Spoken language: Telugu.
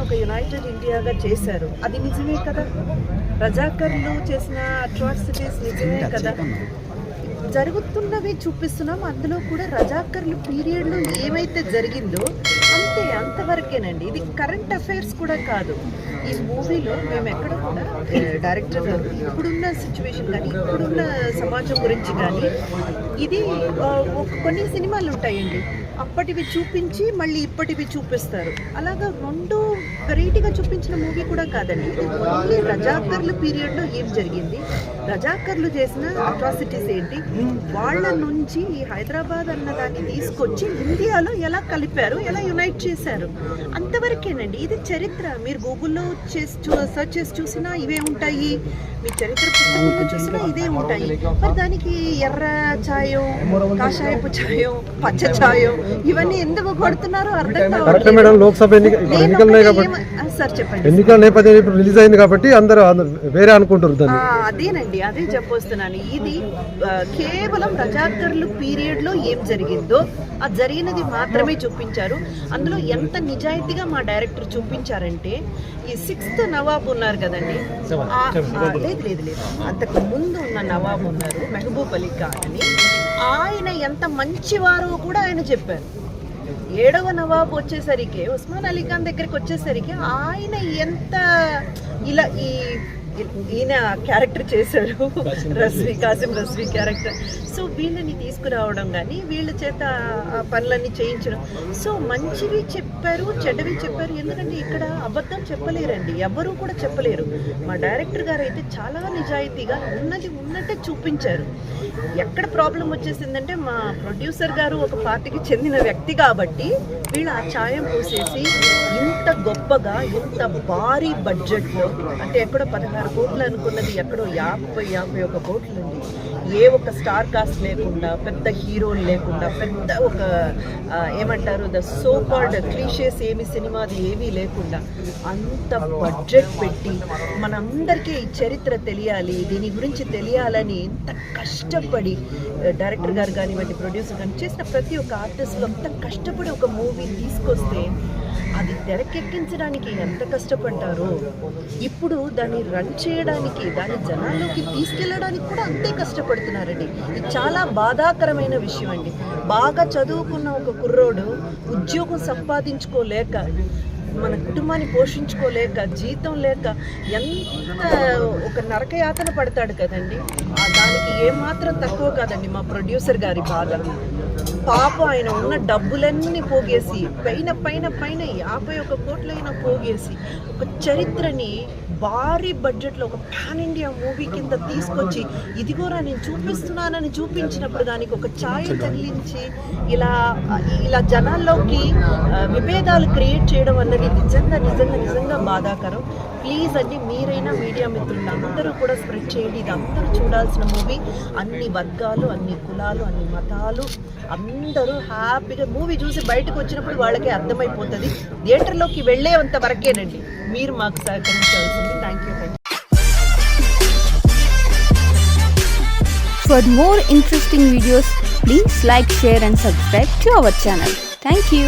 ఒక యునైటెడ్ ఇండియాగా చేశారు. అది నిజమే కదా? రజాకర్లు చేసిన అట్రాసిటీస్ నిజమే కదా? జరుగుతున్నవి చూపిస్తున్నాం. అందులో కూడా రజాకర్లు పీరియడ్లో ఏమైతే జరిగిందో అంతే అంతవరకేనండి. ఇది కరెంట్ అఫైర్స్ కూడా కాదు. ఈ మూవీలో మేము ఎక్కడ కూడా డైరెక్టర్ గారు ఇప్పుడున్న సిచ్యువేషన్ కానీ ఇప్పుడున్న సమాజం గురించి కానీ ఇది కొన్ని సినిమాలు ఉంటాయండి. అప్పటివి చూపించి మళ్ళీ ఇప్పటివి చూపిస్తారు. అలాగా రెండు వెరైటీగా చూపించిన మూవీ కూడా కాదండి. ఓన్లీ రజాకర్ల పీరియడ్లో ఏం జరిగింది? రజాకర్లు చేసిన అట్రాసిటీస్ ఏంటి? వాళ్ళ నుంచి ఈ హైదరాబాద్ అన్నదాన్ని తీసుకొచ్చి ఇండియాలో ఎలా కలిపారు? ఎలా యునైట్ చేశారు. అంతవరకేనండి ఇది చరిత్ర. మీరు గూగుల్లో చేసి సర్చ్ చేసి చూసినా ఇవే ఉంటాయి. మీ చరిత్ర పుస్తకంలో చూసినా ఇదే ఉంటాయి. మరి దానికి ఎర్ర ఛాయం కాషాయపు ఛాయం పచ్చ ఛాయం ఇవన్నీ ఎందుకు కొడుతున్నారో అర్థం కరెక్ట్ కావట్లేదు. సార్ చెప్పండి ఎన్నికల నేపథ్యం ఇప్పుడు రిలీజ్ అయింది కాబట్టి అందరూ వేరే అనుకుంటారు దాన్ని. ఆ, అదేనండి అదే చెప్పొస్తున్నాను. ఇది కేవలం రజాకర్లు పీరియడ్లో ఏం జరిగిందో ఆ జరిగినది మాత్రమే చూపించారు. అందులో ఎంత నిజాయితీగా మా డైరెక్టర్ చూపించారంటే ఈ సిక్స్త్ నవాబ్ ఉన్నారు కదండి. లేదు లేదు లేదు. అంతకు ముందు ఉన్న నవాబ్ ఉన్నారు మెహబూబ్ అలీ ఖాన్ అని. ఆయన ఎంత మంచివారో కూడా ఆయన చెప్పారు. ఏడవ నవాబు వచ్చేసరికి ఉస్మాన్ అలీ ఖాన్ దగ్గరికి వచ్చేసరికి ఆయన ఎంత ఇలా ఈ ఈయన క్యారెక్టర్ చేశారు రస్వి కాసిం రస్వి క్యారెక్టర్. సో వీళ్ళని తీసుకురావడం కానీ వీళ్ళ చేత ఆ పనులన్నీ చేయించడం. సో మంచివి చెప్పారు చెడ్డవి చెప్పారు. ఎందుకంటే ఇక్కడ అబద్ధం చెప్పలేరండి. ఎవరు కూడా చెప్పలేరు. మా డైరెక్టర్ గారు అయితే చాలా నిజాయితీగా ఉన్నది ఉన్నట్టే చూపించారు. ఎక్కడ ప్రాబ్లం వచ్చేసిందంటే మా ప్రొడ్యూసర్ గారు ఒక పార్టీకి చెందిన వ్యక్తి కాబట్టి వీళ్ళు ఆ ఛాయం పోసేసి గొప్పగా ఇంత భారీ బడ్జెట్లో అంటే ఎక్కడో పదహారు కోట్లు అనుకున్నది ఎక్కడో యాభై యాభై ఒక కోట్లు ఉంది ఏ ఒక స్టార్ కాస్ట్ లేకుండా పెద్ద హీరోలు లేకుండా పెద్ద ఒక ఏమంటారు ద సో కాల్డ్ క్లీషేస్ ఏమి సినిమాది ఏమీ లేకుండా అంత బడ్జెట్ పెట్టి మనందరికీ ఈ చరిత్ర తెలియాలి దీని గురించి తెలియాలని ఎంత కష్టపడి డైరెక్టర్ గారు కానివ్వండి ప్రొడ్యూసర్ కానీ చేసిన ప్రతి ఒక్క ఆర్టిస్ట్లో అంత కష్టపడి ఒక మూవీ తీసుకొస్తే అది తెరకెక్కించడానికి ఎంత కష్టపడ్డారో ఇప్పుడు దాన్ని రన్ చేయడానికి దాన్ని జనాల్లోకి తీసుకెళ్ళడానికి కూడా అంతే కష్టపడుతున్నారండి. ఇది చాలా బాధాకరమైన విషయం అండి బాగా చదువుకున్న ఒక కుర్రోడు ఉద్యోగం సంపాదించుకోలేక మన కుటుంబాన్ని పోషించుకోలేక జీతం లేక ఎంత ఒక నరకయాతన పడతాడు కదండి. దానికి ఏమాత్రం తక్కువ కాదండి మా ప్రొడ్యూసర్ గారి బాధ. పాపం ఆయన ఉన్న డబ్బులన్నీ పోగేసి పైన పైన పైన యాభై ఒక కోట్లైనా పోగేసి ఒక చరిత్రని భారీ బడ్జెట్లో ఒక పాన్ ఇండియా మూవీ కింద తీసుకొచ్చి ఇదిగోరా నేను చూపిస్తున్నానని చూపించినప్పుడు దానికి ఒక ఛాయ తగిలించి ఇలా ఇలా జనాల్లోకి విభేదాలు క్రియేట్ చేయడం అన్నది నిజంగా నిజంగా నిజంగా బాధాకరం. ప్లీజ్ అండి మీరైనా మీడియా మిత్రులు అందరూ కూడా స్ప్రెడ్ చేయండి. ఇది అందరూ చూడాల్సిన మూవీ. అన్ని వర్గాలు అన్ని కులాలు అన్ని మతాలు అందరూ హ్యాపీగా మూవీ చూసి బయటకు వచ్చినప్పుడు వాళ్ళకి అర్థమైపోతుంది. థియేటర్లోకి వెళ్ళేంత వరకేనండి. మీరు మాకు సహకరించాల్సింది. Thank you thank you For more interesting videos, please like, share and subscribe to our channel. Thank you.